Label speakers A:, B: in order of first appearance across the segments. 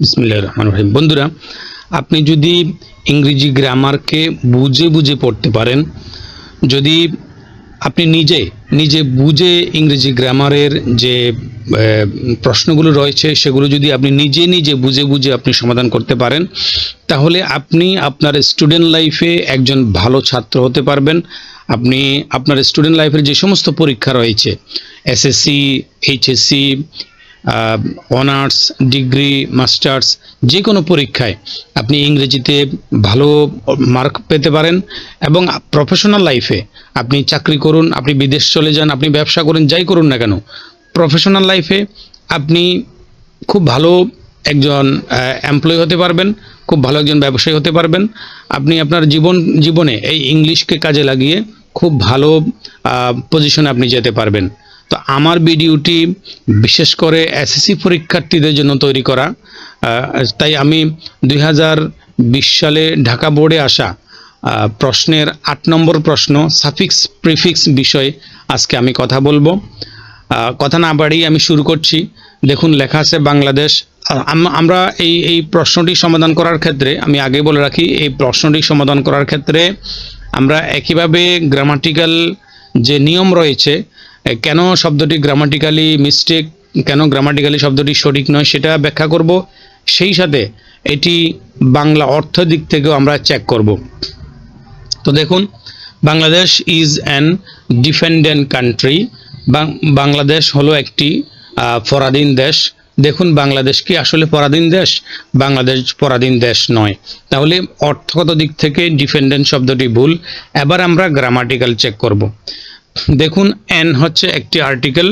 A: রহমান রহিম। বন্ধুরা, আপনি যদি ইংরেজি গ্রামারকে বুঝে বুঝে পড়তে পারেন, যদি আপনি নিজে নিজে বুঝে ইংরেজি গ্রামারের যে প্রশ্নগুলো রয়েছে, সেগুলো যদি আপনি নিজে নিজে বুঝে বুঝে আপনি সমাধান করতে পারেন, তাহলে আপনি আপনার স্টুডেন্ট লাইফে একজন ভালো ছাত্র হতে পারবেন। আপনি আপনার স্টুডেন্ট লাইফের যে সমস্ত পরীক্ষা রয়েছে, SSC, HSC honours degree masters যে কোনো পরীক্ষায় আপনি ইংরেজিতে ভালো মার্ক পেতে পারেন এবং প্রফেশনাল লাইফে আপনি চাকরি করুন, আপনি বিদেশ চলে যান, আপনি ব্যবসা করুন, যাই করুন না কেন প্রফেশনাল লাইফে আপনি খুব ভালো একজন এমপ্লয় হতে পারবেন, খুব ভালো একজন ব্যবসায়ী হতে পারবেন। আপনি আপনার জীবন, জীবনে এই ইংলিশকে কাজে লাগিয়ে খুব ভালো পজিশনে আপনি যেতে পারবেন। তো আমার ভিডিওটি বিশেষ করে এসএসসি পরীক্ষার্থীদের জন্য তৈরি করা তাই আমি দুই হাজার বিশ সালে ঢাকা বোর্ডে আসা প্রশ্নের আট নম্বর প্রশ্ন, সাফিক্স প্রিফিক্স বিষয়ে আজকে আমি কথা বলব। কথা না বাড়িয়ে আমি শুরু করছি। দেখুন, লেখা আছে বাংলাদেশ। আম- আমরা এই এই প্রশ্নটি সমাধান করার ক্ষেত্রে, আমি আগে বলে রাখি, এই প্রশ্নটি সমাধান করার ক্ষেত্রে আমরা একইভাবে গ্রামাটিক্যাল যে নিয়ম রয়েছে কেন শব্দটি গ্রামাটিক্যালি মিস্টেক কেন গ্রামাটিক্যালি শব্দটি সঠিক নয় সেটা ব্যাখ্যা করব। সেই সাথে এটি বাংলা অর্থ দিক থেকেও আমরা চেক করব। তো দেখুন, Bangladesh is an dependent country Bangladesh হলো একটি পরাধীন দেশ। দেখুন, বাংলাদেশ কি আসলে পরাধীন দেশ? বাংলাদেশ পরাধীন দেশ নয়। তাহলে অর্থগত দিক থেকে ডিফেন্ডেন্ট শব্দটি ভুল। এবার আমরা গ্রামাটিক্যাল চেক করব। দেখুন এন হচ্ছে একটি আর্টিকেল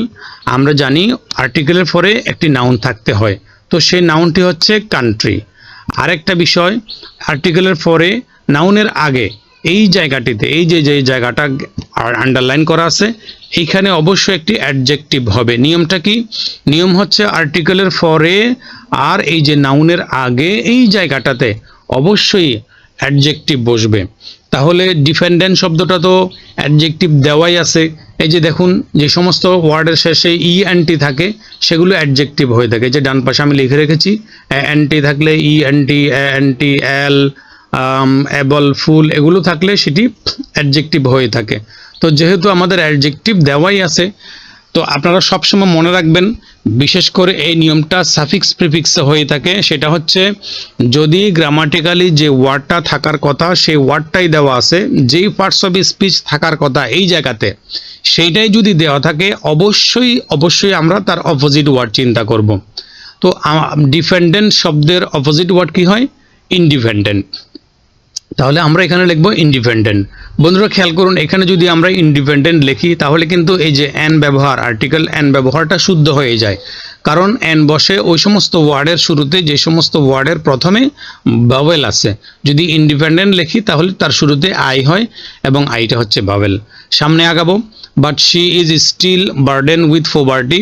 A: আমরা জানি আর্টিকেলের পরে একটি নাউন থাকতে হয়। তো সেই নাউনটি হচ্ছে কান্ট্রি আরেকটা বিষয় আর্টিকেলের পরে নাউনের আগে এই জায়গাটিতে, এই যে যে জায়গাটা আন্ডারলাইন করা আছে, এইখানে অবশ্যই একটি অ্যাডজেক্টিভ হবে। নিয়মটা কি? নিয়ম হচ্ছে আর্টিকেলের পরে আর এই যে নাউনের আগে এই জায়গাটাতে অবশ্যই অ্যাডজেক্টিভ বসবে। তাহলে ডিফেন্ডেন্ট শব্দটা তো অ্যাডজেক্টিভ দেওয়াই আছে। এই যে দেখুন, যে সমস্ত ওয়ার্ডের শেষে ই অ্যান্টি থাকে, সেগুলো অ্যাডজেক্টিভ হয়ে থাকে। যে ডান পাশে আমি লিখে রেখেছি অ্যান্টি থাকলে ই anti anti al able full, এগুলো থাকলে সেটি অ্যাডজেক্টিভ হয়ে থাকে। তো যেহেতু আমাদের অ্যাডজেক্টিভ দেওয়াই আছে তো আপনারা সবসময় মনে রাখবেন, বিশেষ করে এই নিয়মটা সাফিক্স প্রিফিক্সে হয়ে থাকে, সেটা হচ্ছে যদি গ্রামাটিক্যালি যে ওয়ার্ডটা থাকার কথা, সেই ওয়ার্ডটাই দেওয়া আছে, যেই পার্টস অফ স্পিচ থাকার কথা এই জায়গাতে, সেইটাই যদি দেওয়া থাকে, অবশ্যই অবশ্যই আমরা তার অপোজিট ওয়ার্ড চিন্তা করব। তো ডিফেন্ডেন্ট শব্দের অপোজিট ওয়ার্ড কি হয়? ইনডিপেন্ডেন্ট তাহলে আমরা এখানে লিখব ইন্ডিপেন্ডেন্ট বন্ধুরা, খেয়াল করুন, এখানে যদি আমরা ইন্ডিপেন্ডেন্ট লিখি, তাহলে কিন্তু এই যে অ্যান ব্যবহার আর্টিকেল অ্যান ব্যবহারটা শুদ্ধ হয়ে যায়। কারণ অ্যান বসে ওই সমস্ত ওয়ার্ডের শুরুতে যে সমস্ত ওয়ার্ডের প্রথমে বাবেল আছে। যদি ইন্ডিপেন্ডেন্ট লিখি, তাহলে তার শুরুতে আই হয় এবং আইটা হচ্ছে বাবেল সামনে আগাবো but she is still burden with poverty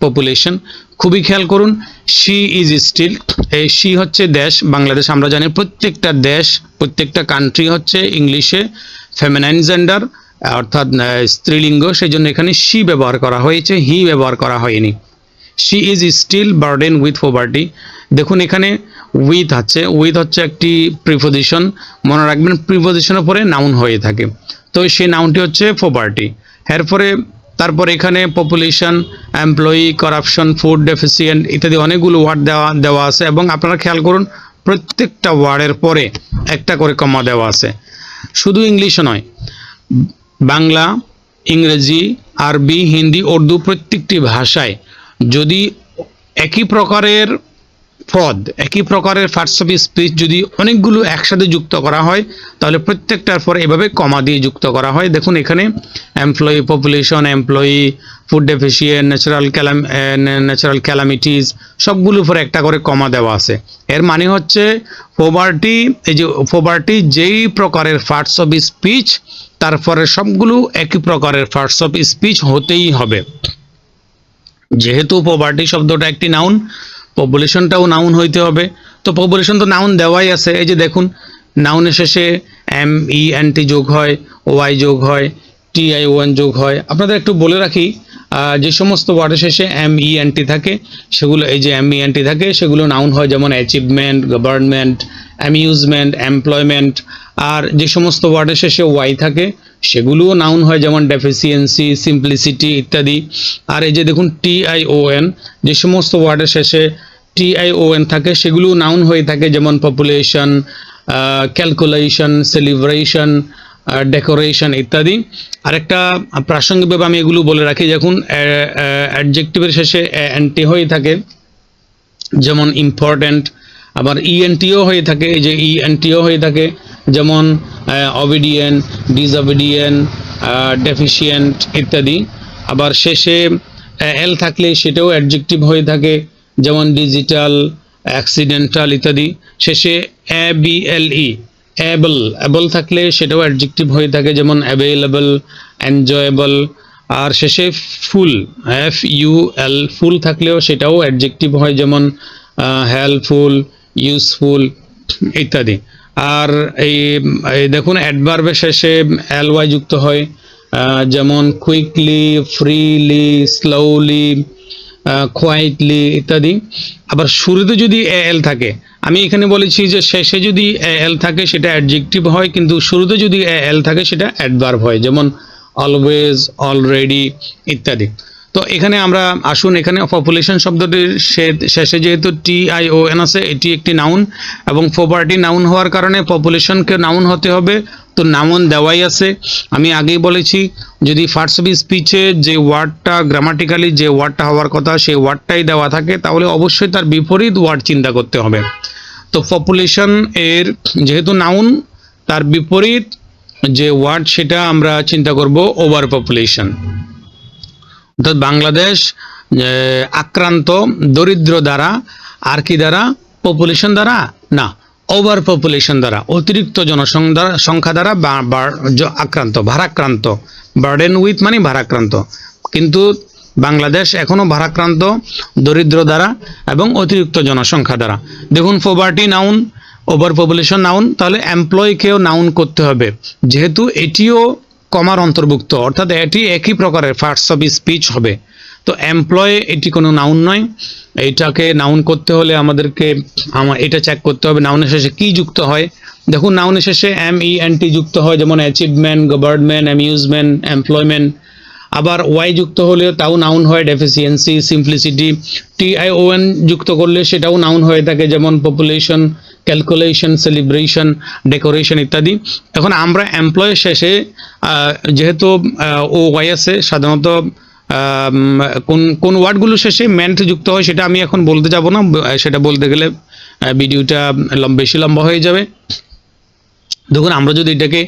A: population খুবই খেয়াল করুন শি ইজ স্টিল এই শি হচ্ছে দেশ, বাংলাদেশ, আমরা জানি প্রত্যেকটা দেশ, প্রত্যেকটা কান্ট্রি হচ্ছে ইংলিশে ফেমিনাইন জেন্ডার অর্থাৎ স্ত্রীলিঙ্গ সেই জন্য এখানে শি ব্যবহার করা হয়েছে হি ব্যবহার করা হয়নি। She is still burden with poverty দেখুন এখানে উইথ আছে উইথ হচ্ছে একটি প্রিপোজিশন মনে রাখবেন প্রিপোজিশনের পরে নাউন হয়ে থাকে। তো সেই নাউনটি হচ্ছে পোভার্টি এরপরে তারপর এখানে population employee corruption food deficient ইত্যাদি অনেকগুলো ওয়ার্ড দেওয়া দেওয়া আছে এবং আপনারা খেয়াল করুন প্রত্যেকটা ওয়ার্ডের পরে একটা করে কমা দেওয়া আছে। শুধু ইংলিশে নয়, বাংলা, ইংরেজি, আরবি, হিন্দি, উর্দু প্রত্যেকটি ভাষায় যদি একই প্রকারের পদ একই প্রকারের ফার্স্ট অফ স্পিচ যদি অনেকগুলো একসাথে যুক্ত করা হয়, তাহলে প্রত্যেকটার পর এভাবে কমা দিয়ে যুক্ত করা হয়। দেখুন এখানে employee population employee food deficient natural ক্যালাম natural calamities সবগুলোর উপরে একটা করে কমা দেওয়া আছে। এর মানে হচ্ছে পোভার্টি এই যে পোভার্টি যেই প্রকারের ফার্স্ট অফ স্পিচ, তারপরে সবগুলো একই প্রকারের ফার্স্ট অফ স্পিচ হতেই হবে। যেহেতু পভার্টি শব্দটা একটি নাউন পপুলেশনটাও নাউন হইতে হবে। তো পপুলেশন তো নাউন দেওয়াই আছে। এই যে দেখুন নাউনের শেষে এম ই এন টি যোগ হয় ওয়াই যোগ হয় টি আই ওয়ান যোগ হয়। আপনাদের একটু বলে রাখি যে সমস্ত ওয়ার্ডের শেষে এম ই এন টি থাকে, সেগুলো, এই যে এম ই এন টি থাকে, সেগুলো নাউন হয়, যেমন অ্যাচিভমেন্ট গভর্নমেন্ট অ্যামিউজমেন্ট এমপ্লয়মেন্ট আর যে সমস্ত ওয়ার্ডের শেষে ওয়াই থাকে সেগুলোও নাউন হয়, যেমন ডেফিসিয়েন্সি সিম্পলিসিটি ইত্যাদি। আর এই যে দেখুন টি আই ও এন যে সমস্ত ওয়ার্ডের শেষে টি আই ও এন থাকে সেগুলো নাউন হয়ে থাকে, যেমন পপুলেশন ক্যালকুলেশন সেলিব্রেশন ডেকোরেশন ইত্যাদি। আরেকটা প্রাসঙ্গিকভাবে আমি এগুলো বলে রাখি যখন অ্যাডজেক্টিভের শেষে অ্যান্টি হয়ে থাকে, যেমন ইম্পর্ট্যান্ট আবার ইএনটিও হয়ে থাকে, এই যে ইএনটিও হয়ে থাকে যেমন অবিডিয়েন্ট ডিসঅবিডিয়েন্ট ডেফিসিয়েন্ট ইত্যাদি। আবার শেষে এল থাকলে সেটাও অ্যাডজেক্টিভ হয়ে থাকে, যেমন ডিজিটাল অ্যাক্সিডেন্টাল ইত্যাদি। শেষে A B L E able able থাকলে সেটাও অ্যাডজেক্টিভ হয়ে থাকে, যেমন অ্যাভেলেবল এনজয়েবল আর শেষে ফুল এফ ইউ এল ফুল থাকলেও সেটাও অ্যাডজেক্টিভ হয়, যেমন হেল্পফুল ইউজফুল ইত্যাদি। আর এই দেখুন অ্যাডভার্বের শেষে এল ওয়াই যুক্ত হয় যেমন কুইকলি ফ্রিলি স্লোলি কোয়াইটলি ইত্যাদি। আবার শুরুতে যদি এ এল থাকে, আমি এখানে বলেছি যে শেষে যদি এ এল থাকে সেটা অ্যাডজেক্টিভ হয়, কিন্তু শুরুতে যদি এ এল থাকে সেটা অ্যাডভার্ব হয়, যেমন অলওয়েজ অলরেডি ইত্যাদি। তো এখানে আমরা আসুন, এখানে পপুলেশন শব্দটির শেষে যেহেতু টি আই ও এন আছে, এটি একটি নাউন এবং প্রপার্টি নাউন হওয়ার কারণে পপুলেশনকে নাউন হতে হবে। তো নাউন দেওয়াই আছে। আমি আগেই বলেছি, যদি ফার্স্ট অফ স্পিচে যে ওয়ার্ডটা গ্রামাটিক্যালি যে ওয়ার্ডটা হওয়ার কথা, সেই ওয়ার্ডটাই দেওয়া থাকে, তাহলে অবশ্যই তার বিপরীত ওয়ার্ড চিন্তা করতে হবে। তো পপুলেশন এর যেহেতু নাউন তার বিপরীত যে ওয়ার্ড সেটা আমরা চিন্তা করব ওভার পপুলেশন অর্থাৎ বাংলাদেশ আক্রান্ত, দরিদ্র দ্বারা, আর কি দ্বারা? পপুলেশন দ্বারা? না ওভার পপুলেশন দ্বারা, অতিরিক্ত জনসংখ্যা সংখ্যা দ্বারা আক্রান্ত, ভারাক্রান্ত বার্ডেন উইথ মানে ভারাক্রান্ত। কিন্তু বাংলাদেশ এখনও ভারাক্রান্ত, দরিদ্র দ্বারা এবং অতিরিক্ত জনসংখ্যা দ্বারা। দেখুন poverty noun over population noun তাহলে এমপ্লয়কেও নাউন করতে হবে। যেহেতু এটিও কমার অন্তর্ভুক্ত, অর্থাৎ এটি একই প্রকারের ফার্স্ট অফ স্পিচ হবে। তো এমপ্লয় এটি কোনো নাউন নয়। এইটাকে নাউন করতে হলে আমাদেরকে আমার এটা চেক করতে হবে নাউনের শেষে কি যুক্ত হয়। দেখুন নাউনের শেষে এম ই এন টি যুক্ত হয়, যেমন অ্যাচিভমেন্ট গভর্নমেন্ট অ্যামিউজমেন্ট এমপ্লয়মেন্ট আবার ওয়াই যুক্ত হলে তাও নাউন হয় deficiency simplicity T I O N যুক্ত করলে সেটাও নাউন হয়ে থাকে, যেমন পপুলেশন ক্যালকুলেশন সেলিব্রেশন ডেকোরেশন ইত্যাদি। এখন আমরা এমপ্লয়ের শেষে যেহেতু ও ওয়াই আছে, সাধারণত কোন কোন ওয়ার্ডগুলো শেষে ম্যান্ট যুক্ত হয় সেটা আমি এখন বলতে যাব না। সেটা বলতে গেলে ভিডিওটা বেশি লম্বা হয়ে যাবে। দেখুন, আমরা যদি এটাকে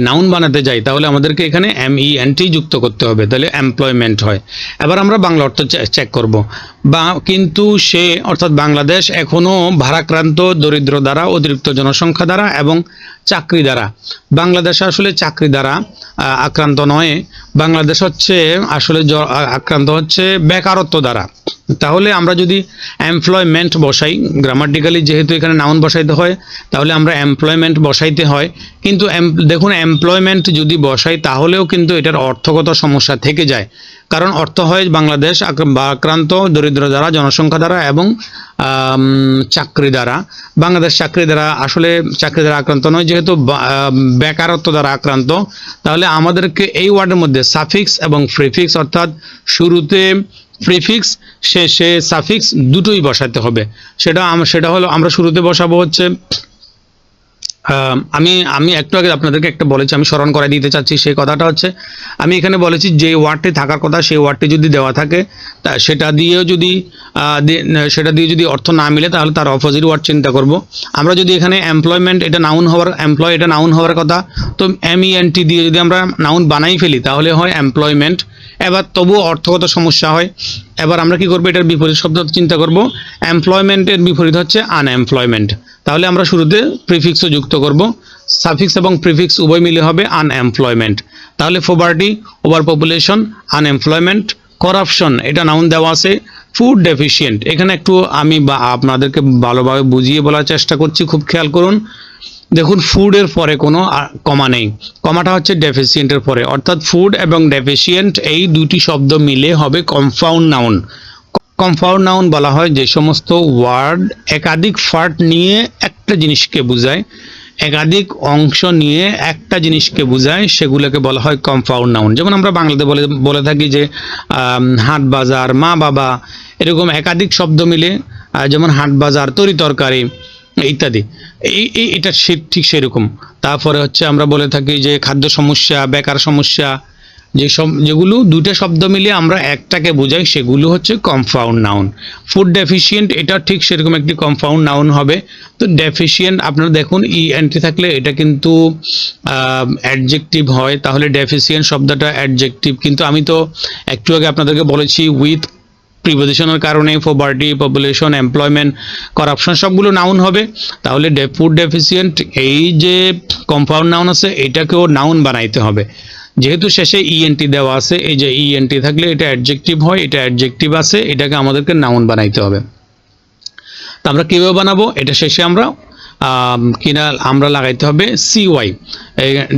A: নাউন বানাতে যাই, তাহলে আমাদেরকে এখানে এম ই এন যুক্ত করতে হবে, তাহলে এমপ্লয়মেন্ট হয়। এবার আমরা বাংলা অর্থ চেক করব। বা, কিন্তু সে, অর্থাৎ বাংলাদেশ এখনও ভারাক্রান্ত দরিদ্র দ্বারা, অতিরিক্ত জনসংখ্যা দ্বারা এবং চাকরি দ্বারা। বাংলাদেশ আসলে চাকরি দ্বারা আক্রান্ত নয়। বাংলাদেশ হচ্ছে আসলে আক্রান্ত হচ্ছে বেকারত্ব দ্বারা। তাহলে আমরা যদি এমপ্লয়মেন্ট বসাই গ্রামাটিক্যালি যেহেতু এখানে নাউন বসাইতে হয়, তাহলে আমরা এমপ্লয়মেন্ট বসাইতে হয়। কিন্তু দেখুন এমপ্লয়মেন্ট যদি বসাই, তাহলেও কিন্তু এটার অর্থগত সমস্যা থেকে যায়। কারণ অর্থ হয় বাংলাদেশ আক্র- আক্রান্ত, দরিদ্র দ্বারা, জনসংখ্যা দ্বারা এবং চাকরি দ্বারা। বাংলাদেশ চাকরি দ্বারা, আসলে চাকরি দ্বারা আক্রান্ত নয়, যেহেতু বেকারত্ব দ্বারা আক্রান্ত। তাহলে আমাদেরকে এই ওয়ার্ডের মধ্যে সাফিক্স এবং প্রিফিক্স অর্থাৎ শুরুতে প্রিফিক্স সে সাফিক্স দুটোই বসাতে হবে। সেটা সেটা হলো আমরা শুরুতে বসাবো হচ্ছে আমি আমি একটু আগে আপনাদেরকে একটা বলেছি, আমি স্মরণ করাই দিতে চাচ্ছি সেই কথাটা হচ্ছে, আমি এখানে বলেছি যে ওয়ার্ডটি থাকার কথা, সেই ওয়ার্ডটি যদি দেওয়া থাকে, তা সেটা দিয়েও যদি সেটা দিয়ে যদি অর্থ না মিলে, তাহলে তার অপোজিট ওয়ার্ড চিন্তা করব। আমরা যদি এখানে এমপ্লয়মেন্ট এটা নাউন হওয়ার এমপ্লয় এটা নাউন হওয়ার কথা, তো এম টি দিয়ে যদি আমরা নাউন বানাই ফেলি, তাহলে হয় এমপ্লয়মেন্ট এবার তবুও অর্থগত সমস্যা হয়। এবার আমরা কি করব, এটার বিপরীত শব্দ চিন্তা করব। এমপ্লয়মেন্টের বিপরীত হচ্ছে আনএমপ্লয়মেন্ট তাহলে আমরা শুরুতে প্রিফিক্সও যুক্ত করব। সাফিক্স এবং প্রিফিক্স উভয় মিলে হবে আনএমপ্লয়মেন্ট তাহলে poverty over population unemployment corruption এটা নাউন দেওয়া আছে। ফুড ডেফিসিয়েন্ট এখানে একটু আমি আপনাদেরকে ভালোভাবে বুঝিয়ে বলার চেষ্টা করছি, খুব খেয়াল করুন। দেখুন ফুডের পরে কোনো কমা নেই। কমাটা হচ্ছে ডেফিসিয়েন্টের পরে। অর্থাৎ ফুড এবং ডেফিসিয়েন্ট এই দুটি শব্দ মিলে হবে কম্পাউন্ড নাউন কম্পাউন্ড নাউন বলা হয়, যে সমস্ত ওয়ার্ড একাধিক পার্ট নিয়ে একটা জিনিসকে বোঝায়, একাধিক অংশ নিয়ে একটা জিনিসকে বোঝায়, সেগুলোকে বলা হয় কম্পাউন্ড নাউন যেমন আমরা বাংলাতে বলে বলে থাকি যে হাট বাজার, মা বাবা, এরকম একাধিক শব্দ মিলে যেমন হাট বাজার, তরি তরকারি, ইত্যাদি। এই এটা ঠিক সেরকম। তারপরে হচ্ছে আমরা বলে থাকি যে, খাদ্য সমস্যা, বেকার সমস্যা যে যেগুলো দুইটা শব্দ মিলিয়ে আমরা একটাকে বোঝাই, সেগুলো হচ্ছে কম্পাউন্ড নাউন ফুড ডেফিসিয়েন্ট এটা ঠিক সেরকম একটি কম্পাউন্ড নাউন হবে। তো ডেফিসিয়েন্ট আপনারা দেখুন ই এন্ট্রি থাকলে এটা কিন্তু অ্যাডজেক্টিভ হয়। তাহলে ডেফিসিয়েন্ট শব্দটা অ্যাডজেক্টিভ কিন্তু আমি তো একটু আগে আপনাদেরকে বলেছি উইথ প্রিপোজিশনের কারণে পভার্টি পপুলেশন এমপ্লয়মেন্ট করাপশন সবগুলো নাউন হবে। তাহলে ফুড ডেফিসিয়েন্ট এই যে কম্পাউন্ড নাউন আছে, এটাকেও নাউন বানাইতে হবে। যেহেতু শেষে ইএনটি দেওয়া আছে এই যে ইএনটি থাকলে এটা অ্যাডজেক্টিভ হয় এটা অ্যাডজেক্টিভ আছে এটাকে আমাদেরকে নাউন বানাইতে হবে। তো আমরা কীভাবে বানাবো? এটা শেষে আমরা আম, কিনা আমরা লাগাইতে হবে সিওয়াই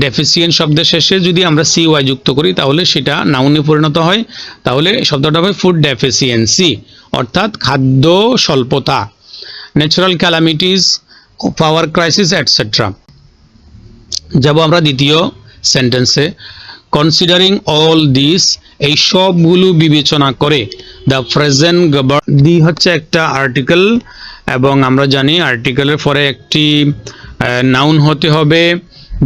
A: ডেফিসিয়েন্ট শব্দের শেষে যদি আমরা সিওয়াই যুক্ত করি তাহলে সেটা নাউনে পরিণত হয়। তাহলে শব্দটা হবে ফুড ডেফিসিয়েন্সি অর্থাৎ খাদ্য স্বল্পতা natural calamities power crisis etcetera যাব আমরা দ্বিতীয় সেন্টেন্সে কনসিডারিং অল দিস এই সবগুলো বিবেচনা করে দ্য প্রেজেন্ট দি হচ্ছে একটা আর্টিকেল এবং আমরা জানি আর্টিকেলের পরে একটি নাউন হতে হবে।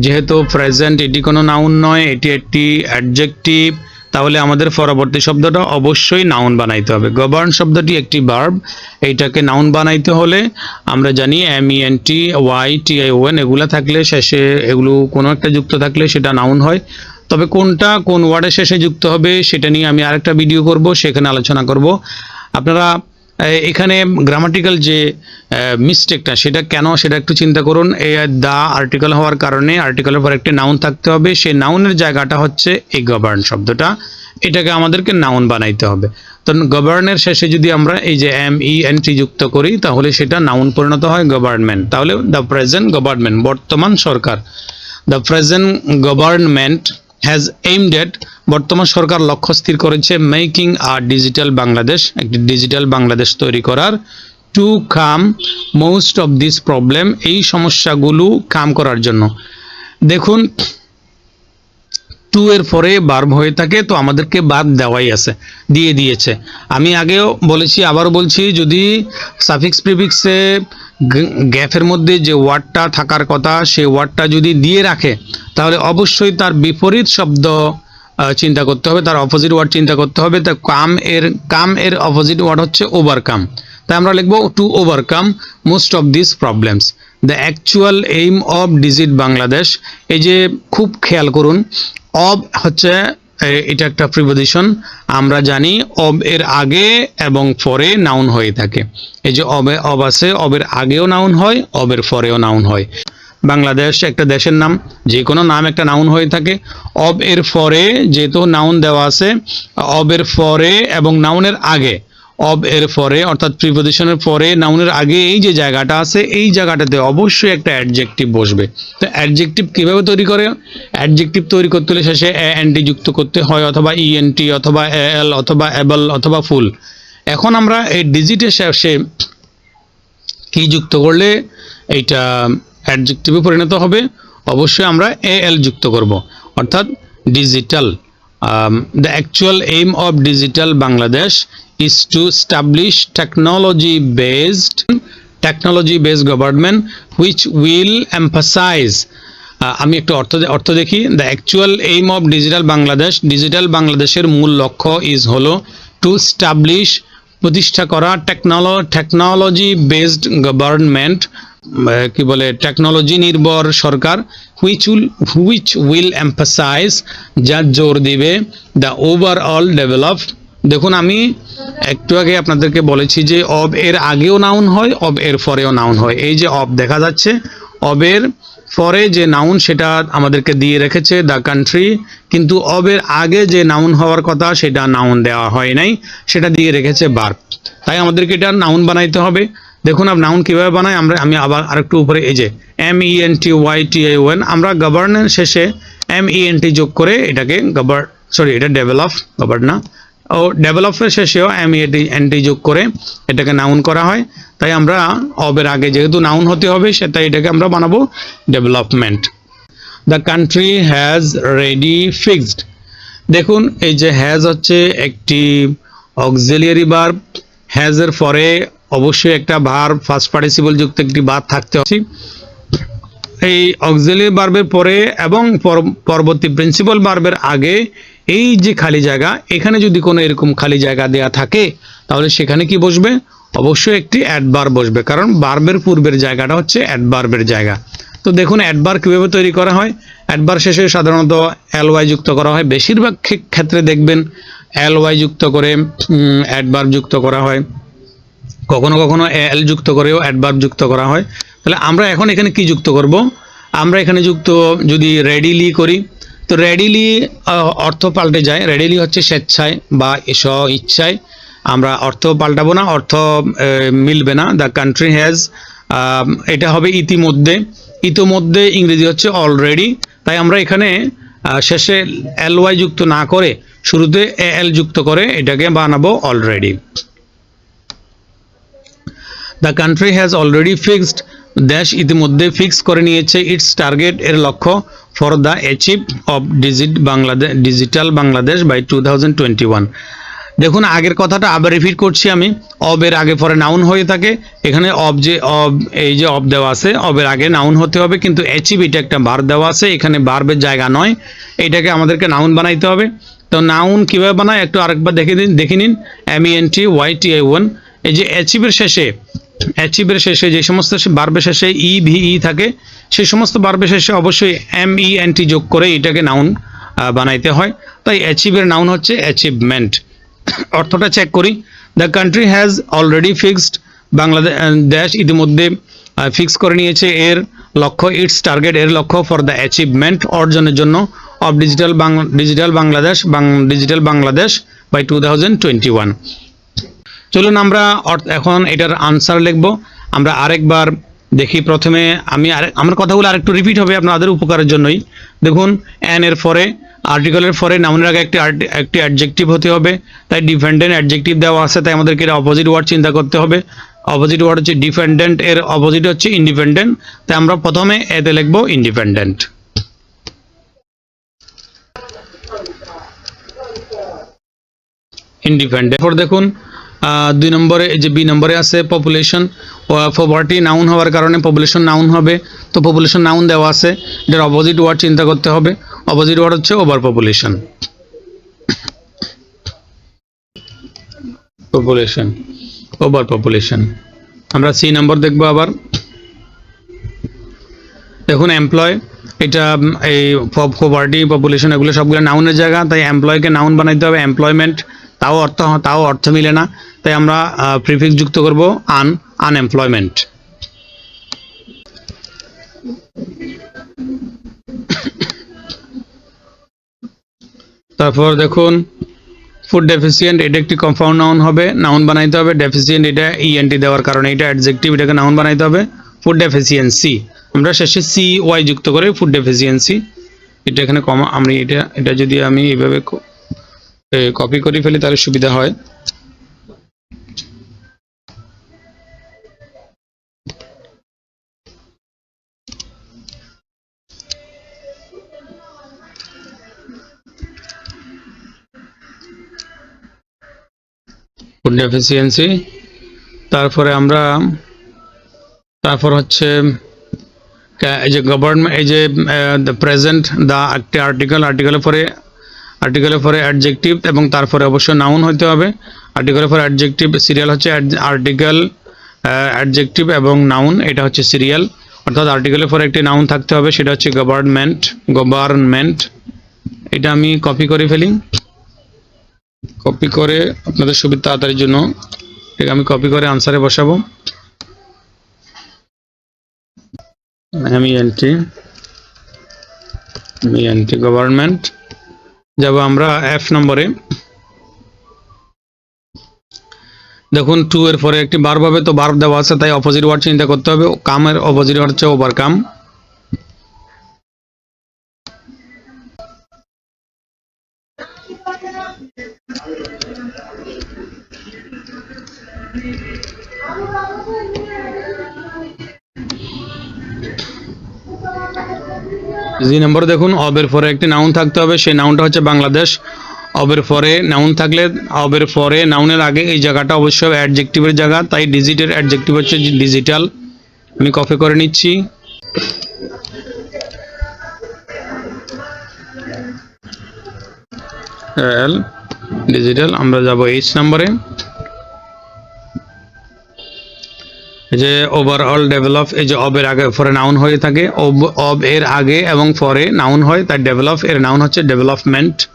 A: যেহেতু প্রেজেন্ট এটি কোনো নাউন নয়, এটি একটি অ্যাডজেক্টিভ তাহলে আমাদের পরবর্তী শব্দটা অবশ্যই নাউন বানাইতে হবে। গভর্ন শব্দটি একটি ভার্ব এইটাকে নাউন বানাইতে হলে আমরা জানি M E N T Y T I O N এগুলো থাকলে শেষে, এগুলো কোনো একটা যুক্ত থাকলে সেটা নাউন হয়। তবে কোনটা কোন ওয়ার্ডের শেষে যুক্ত হবে সেটা নিয়ে আমি আরেকটা ভিডিও করব, সেখানে আলোচনা করব। আপনারা এখানে গ্রামাটিক্যাল যে মিস্টেকটা সেটা কেন, সেটা একটু চিন্তা করুন। এই দা আর্টিকেল হওয়ার কারণে আর্টিকেলের পর একটি নাউন থাকতে হবে। সেই নাউনের জায়গাটা হচ্ছে এই গভর্ন শব্দটা। এটাকে আমাদেরকে নাউন বানাইতে হবে। তো গভর্নের শেষে যদি আমরা এই যে এম ই এন টি যুক্ত করি, তাহলে সেটা নাউন পরিণত হয় গভর্নমেন্ট তাহলে দ্য প্রেজেন্ট গভর্নমেন্ট বর্তমান সরকার। The present government has aimed at বর্তমান সরকার লক্ষ্য স্থির করেছে মেকিং আ ডিজিটাল বাংলাদেশ একটি ডিজিটাল বাংলাদেশ তৈরি করার to come most of this problem এই সমস্যাগুলো কাম করার জন্য। দেখুন টু এর পরে বার্ব হয়ে থাকে, তো আমাদেরকে বাদ দেওয়াই আছে, দিয়ে দিয়েছে। আমি আগেও বলেছি, আবারও বলছি, যদি সাফিক্স প্রিফিক্সে গ্যাফের মধ্যে যে ওয়ার্ডটা থাকার কথা সেই ওয়ার্ডটা যদি দিয়ে রাখে, তাহলে অবশ্যই তার বিপরীত শব্দ চিন্তা করতে হবে, তার অপোজিট ওয়ার্ড চিন্তা করতে হবে। তা কাম এর কাম এর অপোজিট ওয়ার্ড হচ্ছে ওভারকাম তাই আমরা লিখব to overcome most of this problems the actual aim of digit Bangladesh এই যে খুব খেয়াল করুন অব হচ্ছে এটা একটা প্রিপোজিশন আমরা জানি অব এর আগে এবং পরে নাউন হয়ে থাকে। এই যে অবে অব আছে অবের আগেও নাউন হয় অবের পরেও নাউন হয়। বাংলাদেশ একটা দেশের নাম, যে কোনো নাম একটা নাউন হয়ে থাকে। অব এর পরে যেহেতু নাউন দেওয়া আছে অবের পরে এবং নাউনের আগে অব এর পরে, অর্থাৎ প্রিপোজিশনের পরে নাউনের আগে এই যে জায়গাটা আছে, এই জায়গাটাতে অবশ্যই একটা অ্যাডজেক্টিভ বসবে। তো অ্যাডজেক্টিভ কীভাবে তৈরি করে? অ্যাডজেক্টিভ তৈরি করতে হলে শেষে এ এন টি যুক্ত করতে হয়, অথবা ইএনটি অথবা এল অথবা এবল অথবা ফুল এখন আমরা এই ডিজিটের শেষে কি যুক্ত করলে এইটা অ্যাডজেক্টিভে পরিণত হবে? অবশ্যই আমরা এ এল যুক্ত করব। অর্থাৎ digital the actual aim of digital Bangladesh is to establish technology based technology based government which will emphasise আমি একটু অর্থ অর্থ দেখি। The actual aim of digital Bangladesh digital বাংলাদেশের মূল লক্ষ্য ইজ হলো টু স্টাবলিশ প্রতিষ্ঠা করা টেকনোলো টেকনোলজি বেসড গভর্নমেন্ট কি বলে টেকনোলজি নির্ভর সরকার which will which will emphasise যা জোর দিবে দ্য ওভারঅল ডেভেলপ দেখুন, আমি একটু আগে আপনাদেরকে বলেছি যে অব এর আগেও নাউন হয়, অব এর পরেও নাউন হয়। এই যে অব দেখা যাচ্ছে, অবের পরে যে নাউন সেটা আমাদেরকে দিয়ে রেখেছে দ্য কান্ট্রি কিন্তু অবের আগে যে নাউন হওয়ার কথা সেটা নাউন দেওয়া হয় নাই, সেটা দিয়ে রেখেছে বার তাই আমাদেরকে এটা নাউন বানাইতে হবে। দেখুন, আপ নাউন কীভাবে বানাই আমরা, আমি আবার আরেকটু উপরে, এই যে M E N T Y T I when আমরা গভর্নেন্স শেষে এম ই এন টি যোগ করে এটাকে গভর্ন সরি এটা ডেভেলপ গভর্ন না ও ডেভেলপের শেষেও এম ই এন টি যোগ করে এটাকে নাউন করা হয়। তাই আমরা অবের আগে যেহেতু নাউন হতে হবে সে তাই এটাকে আমরা বানাবো development the country has ready fixed দেখুন, এই যে হ্যাজ হচ্ছে একটি অক্সিলিয়ারি ভার্ব হ্যাজের পরে অবশ্যই একটা ভার ফার্স্ট পার্টিসিপল যুক্ত একটি ভার থাকতে হবে। এই অক্সিলিয়ারি ভার্বের পরে এবং পর- পরবর্তী প্রিন্সিপাল ভার্বের আগে এই যে খালি জায়গা, এখানে যদি কোনো এরকম খালি জায়গা দেয়া থাকে, তাহলে সেখানে কি বসবে? অবশ্যই একটি অ্যাডবার বসবে, কারণ বার্বের পূর্বের জায়গাটা হচ্ছে অ্যাডবার্বের জায়গা। তো দেখুন অ্যাডবার কীভাবে তৈরি করা হয়? অ্যাডবার শেষে সাধারণত এল ওয়াই যুক্ত করা হয়। বেশিরভাগ ক্ষেত্রে দেখবেন এল ওয়াই যুক্ত করে অ্যাডবার যুক্ত করা হয়। কখনো কখনো এল যুক্ত করেও অ্যাডভার্ব যুক্ত করা হয়। তাহলে আমরা এখন এখানে কি যুক্ত করব? আমরা এখানে যুক্ত যদি রেডিলি করি তো রেডিলি অর্থ পাল্টে যায়। রেডিলি হচ্ছে স্বেচ্ছায় বা স্ব ইচ্ছায় আমরা অর্থ পাল্টাবো না, অর্থ মিলবে না। দ্য কান্ট্রি হ্যাজ এটা হবে ইতিমধ্যে। ইতিমধ্যে ইংরেজি হচ্ছে অলরেডি তাই আমরা এখানে শেষে এল ওয়াই যুক্ত না করে, শুরুতে এ এল যুক্ত করে এটাকে বানাবো already the country has already fixed দেশ ইতিমধ্যে ফিক্স করে নিয়েছে ইটস টার্গেট এর লক্ষ্য। For the achieve of digit Bangladesh digital Bangladesh by two thousand twenty one দেখুন, আগের কথাটা আবার রিপিট করছি আমি। অবের আগে পরে নাউন হয়ে থাকে। এখানে অব যে অব এই যে অব দেওয়া আছে অবের আগে নাউন হতে হবে, কিন্তু অ্যাচিভ এটা একটা বার দেওয়া আছে। এখানে বার্বের জায়গা নয়। এটাকে আমাদেরকে নাউন বানাইতে হবে। তো নাউন কীভাবে বানায়? একটু আরেকবার দেখে দিন দেখে নিন। M T Y T I one এই যে অ্যাচিভের শেষে অ্যাচিভের শেষে যে সমস্ত বার্বের শেষে ই ভি ই থাকে, সেই সমস্ত বার্বের শেষে অবশ্যই এম ই এন টি যোগ করে এটাকে নাউন বানাইতে হয়। তাই অ্যাচিভের নাউন হচ্ছে অ্যাচিভমেন্ট অর্থটা চেক করি। The country has already fixed Bangladesh দেশ ইতিমধ্যে ফিক্স করে নিয়েছে এর লক্ষ্য ইটস টার্গেট এর লক্ষ্য ফর দ্য অ্যাচিভমেন্ট অর্জনের জন্য of digital digital Bangladesh digital Bangladesh by two thousand twenty one চলুন আমরা এখন এটার আনসার লিখব। আমরা আরেকবার দেখি প্রথমে আমি আরেক আমার কথাগুলো আরেকটু রিপিট হবে আপনাদের উপকারের জন্যই। দেখুন অ্যান এর পরে আর্টিকেলের পরে নাউনের আগে একটি একটি অ্যাডজেক্টিভ হতে হবে, তাই ডিপেন্ডেন্ট অ্যাডজেক্টিভ দেওয়া আছে, তাই আমাদেরকে এটা অপোজিট ওয়ার্ড চিন্তা করতে হবে। অপোজিট ওয়ার্ড হচ্ছে ডিপেন্ডেন্ট এর অপোজিট হচ্ছে ইন্ডিপেন্ডেন্ট তাই আমরা প্রথমে এতে লিখব ইন্ডিপেন্ডেন্ট ইন্ডিপেন্ডেন্ট দেখুন দুই নম্বরে যে বি নম্বরে আছে পপুলেশন পভার্টি নাউন হওয়ার কারণে পপুলেশন নাউন হবে। তো পপুলেশন নাউন দেওয়া আছে, এটার অপোজিট ওয়ার্ড চিন্তা করতে হবে। অপোজিট ওয়ার্ড হচ্ছে over population population over population আমরা সি নম্বর দেখব আবার। দেখুন এমপ্লয় এটা এই পভার্টি পপুলেশন এগুলো সবগুলো নাউনের জায়গা, তাই এমপ্লয়কে নাউন বানাইতে হবে এমপ্লয়মেন্ট তাও অর্থ তাও অর্থ মিলে না। তাই আমরা প্রিফিক্স যুক্ত করব আন আনএমপ্লয়মেন্ট তারপর দেখুন ফুড ডেফিসিয়েন্ট এটা একটি কম্পাউন্ড নাউন হবে নাউন বানাইতে হবে ডেফিসিয়েন্ট এটা ইএনটি দেওয়ার কারণে, এটা অ্যাডজেক্টিভ এটাকে নাউন বানাইতে হবে ফুড ডেফিসিয়েন্সি আমরা শেষে সি ওয়াই যুক্ত করে ফুড ডেফিসিয়েন্সি এটা এখানে কমা আমি এটা এটা যদি আমি এইভাবে কপি করে ফেলি তাহলে সুবিধা হয়। ডেফিসিয়েন্সি তারপরে আমরা, তারপর হচ্ছে এই যে গভর্নমেন্ট এই যে দ্য প্রেজেন্ট দ্য একটি আর্টিকেল আর্টিকেলের পরে আর্টিকেলের পরে অ্যাডজেক্টিভ এবং তারপরে অবশ্যই নাউন হতে হবে। আর্টিকেলের পরে অ্যাডজেক্টিভ সিরিয়াল হচ্ছে আর্টিকেল অ্যাডজেক্টিভ এবং নাউন এটা হচ্ছে সিরিয়াল অর্থাৎ আর্টিকেলের পরে একটি নাউন থাকতে হবে, সেটা হচ্ছে গভর্নমেন্ট গভর্নমেন্ট এটা আমি কপি করে ফেলি। কপি করে আপনাদের সুবিধা তাড়াতাড়ির জন্য এটা আমি কপি করে আনসারে বসাবো। আমি এন্ট্রি আমি এন্ট্রি গভর্নমেন্ট যাব আমরা এফ নম্বরে। দেখুন টু এর পরে একটি বার্ব হবে, তো বার্ব দেওয়া আছে, তাই অপোজিট ওয়ার্ড চিন্তা করতে হবে। কামের অপোজিট ওয়ার্ড হচ্ছে ওভারকাম জি নম্বর দেখুন, অবের পরে একটি নাউন থাকতে হবে, সেই নাউনটা হচ্ছে বাংলাদেশ। অবের পরে নাউন থাকলে, অবের পরে নাউনের আগে এই জায়গাটা অবশ্যই অ্যাডজেক্টিভের জায়গা, তাই ডিজিটের অ্যাডজেক্টিভ হচ্ছে ডিজিটাল আমি কপি করে নিচ্ছি। ডিজিটাল আমরা যাব এইচ নাম্বারে যে ওভারঅল ডেভেলপ এই যে অবের আগে পরে নাউন হয়ে থাকে অব- অব এর আগে এবং পরে নাউন হয়, তাই ডেভেলপ এর নাউন হচ্ছে ডেভেলপমেন্ট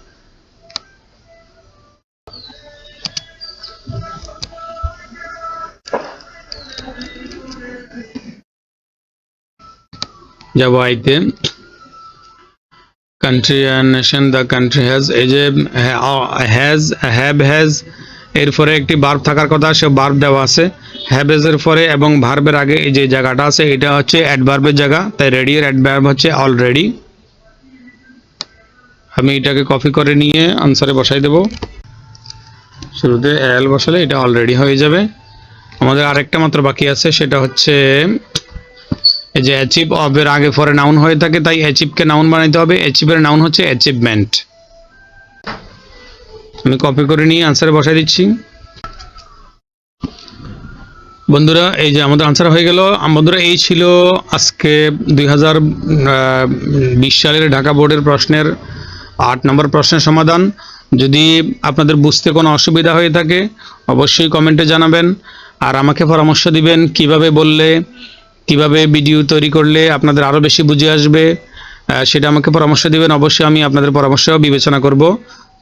A: যাব আইতে। Country and nation the country has এই যে হ্যাজ হ্যাভ হ্যাজ এরপরে একটি বার্ব থাকার কথা, সে বার্ব দেওয়া আছে। হ্যাভেজ এর পরে এবং ভার্বের আগে এই যে জায়গাটা আছে, এটা হচ্ছে অ্যাডভার্বের জায়গা। তাই রেডি এর অ্যাডভার্ব হচ্ছে অলরেডি আমি এটাকে কপি করে নিয়ে আনসারে বসাই দেব। শুরুতে এল বসালে এটা অলরেডি হয়ে যাবে। আমাদের আরেকটা মাত্র বাকি আছে, সেটা হচ্ছে এই যে অ্যাচিভ অবের আগে পরে নাউন হয়ে থাকে, তাই অ্যাচিভকে নাউন বানাইতে হবে। অ্যাচিভের নাউন হচ্ছে অ্যাচিভমেন্ট আমি কপি করে নিয়ে আনসারে বসাই দিচ্ছি। বন্ধুরা, এই যে আমাদের আনসার হয়ে গেল। বন্ধুরা, এই ছিল আজকে দুই হাজার বিশ সালের ঢাকা বোর্ডের প্রশ্নের আট নম্বর প্রশ্নের সমাধান। যদি আপনাদের বুঝতে কোনো অসুবিধা হয়ে থাকে, অবশ্যই কমেন্টে জানাবেন আর আমাকে পরামর্শ দিবেন কীভাবে বললে, কীভাবে ভিডিও তৈরি করলে আপনাদের আরও বেশি বুঝে আসবে সেটা আমাকে পরামর্শ দিবেন। অবশ্যই আমি আপনাদের পরামর্শ বিবেচনা করব।